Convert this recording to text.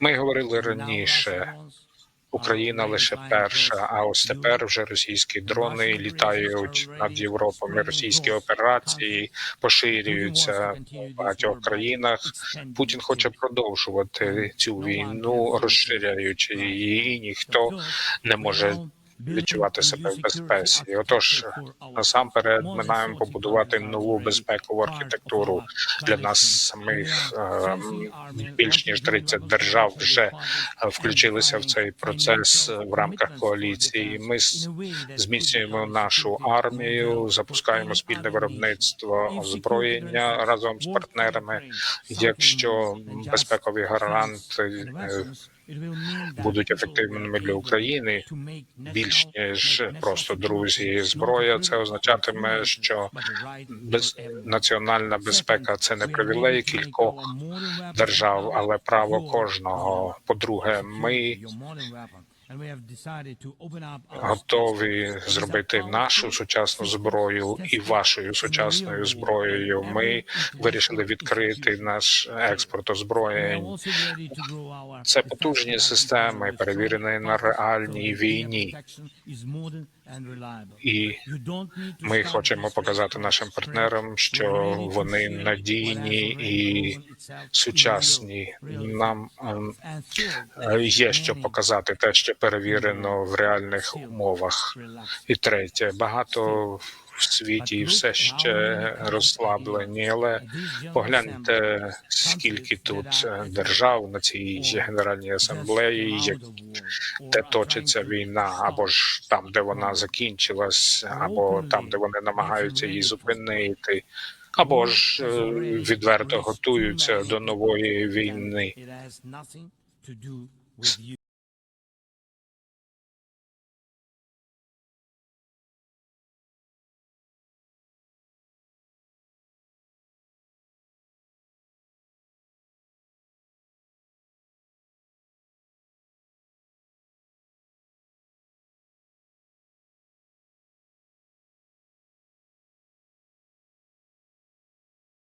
Ми говорили раніше. Україна лише перша, а ось тепер вже російські дрони літають над Європою. Російські операції поширюються в багатьох країнах. Путін хоче продовжувати цю війну, розширяючи її, ніхто не може відчувати себе в безпеці. Отож, насамперед, ми маємо побудувати нову безпекову архітектуру для нас самих. Е, Більш ніж 30 держав вже е, включилися в цей процес в рамках коаліції. Ми зміцнюємо нашу армію, запускаємо спільне виробництво озброєння разом з партнерами. Якщо безпекові гаранти е, будуть ефективними для України, більш ніж просто друзі. Зброя це означатиме, що без національна безпека це не привілей кількох держав, але право кожного. По-друге, ми готові зробити нашу сучасну зброю і вашою сучасною зброєю. Ми вирішили відкрити наш експорт озброєнь. Це потужні системи, перевірені на реальній війні. І ми хочемо показати нашим партнерам, що вони надійні і сучасні. Нам ем, е, є що показати те, що перевірено в реальних умовах. І третє, багато в світі все ще розслаблені, але погляньте, скільки тут е, держав на цій генеральній асамблеї, як де точиться війна, або ж там, де вона закінчилась, або там, де вони намагаються її зупинити, або ж е, відверто готуються до нової війни.